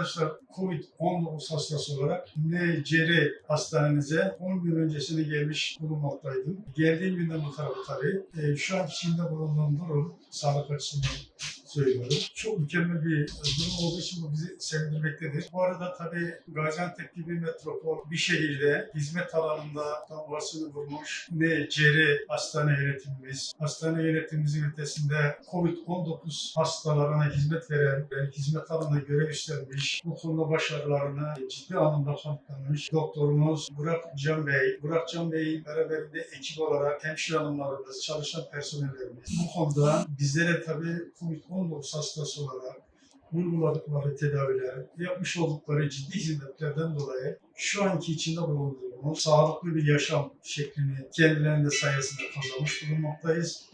Arkadaşlar Covid-19 hastası olarak NCR hastanenize 10 gün öncesine gelmiş bulunmaktaydım. Geldiğim günden bu tarafa tabii. E, şu an içinde bulunduğum durum sağlık açısından söylüyorum. Çok mükemmel bir durum olduğu için bu bizi sevindirmektedir. Bu arada tabii Gaziantep gibi metropol bir şehirde hizmet alanında tam vasını vurmuş NCR hastane yönetimimiz, hastane yönetimimizin ötesinde Covid-19 hastalarına hizmet veren, ve hizmet alanında görev üstlenmiş, bu konuda başarılarını ciddi anlamda kanıtlamış doktorumuz Burak Can Bey, Burak Can Bey'in beraberinde ekip olarak hemşire hanımlarımız, çalışan personellerimiz bu konuda bizlere tabii Covid-19 hastası olarak uyguladıkları tedaviler, yapmış oldukları ciddi hizmetlerden dolayı şu anki içinde bulunduğumuz sağlıklı bir yaşam şeklini kendilerinde sayesinde kazanmış bulunmaktayız.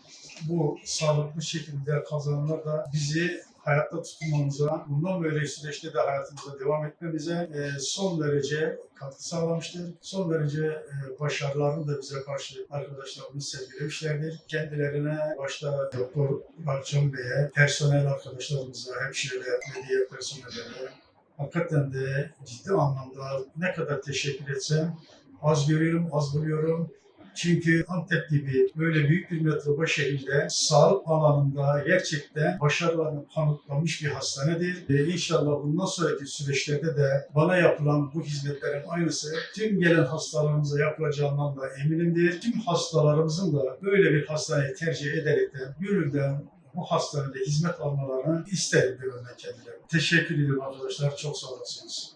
Bu sağlıklı şekilde kazananlar da bizi hayatta tutunmamıza, bundan böyle süreçte de hayatımıza devam etmemize e, son derece katkı sağlamıştır. Son derece e, başarılarını da bize karşı arkadaşlarımız sergilemişlerdir. Kendilerine başta Doktor Barçın Bey'e, personel arkadaşlarımıza, hemşireler ve diğer personellere hakikaten de ciddi anlamda ne kadar teşekkür etsem az görüyorum, az buluyorum. Çünkü Antep gibi böyle büyük bir metropol şehirde sağlık alanında gerçekten başarılarını kanıtlamış bir hastanedir. Ve inşallah bundan sonraki süreçlerde de bana yapılan bu hizmetlerin aynısı tüm gelen hastalarımıza yapılacağından da eminimdir. Tüm hastalarımızın da böyle bir hastaneyi tercih ederekten gönülden bu hastanede hizmet almalarını isterim gönülden kendilerine. Teşekkür ederim arkadaşlar. Çok sağ olasınız.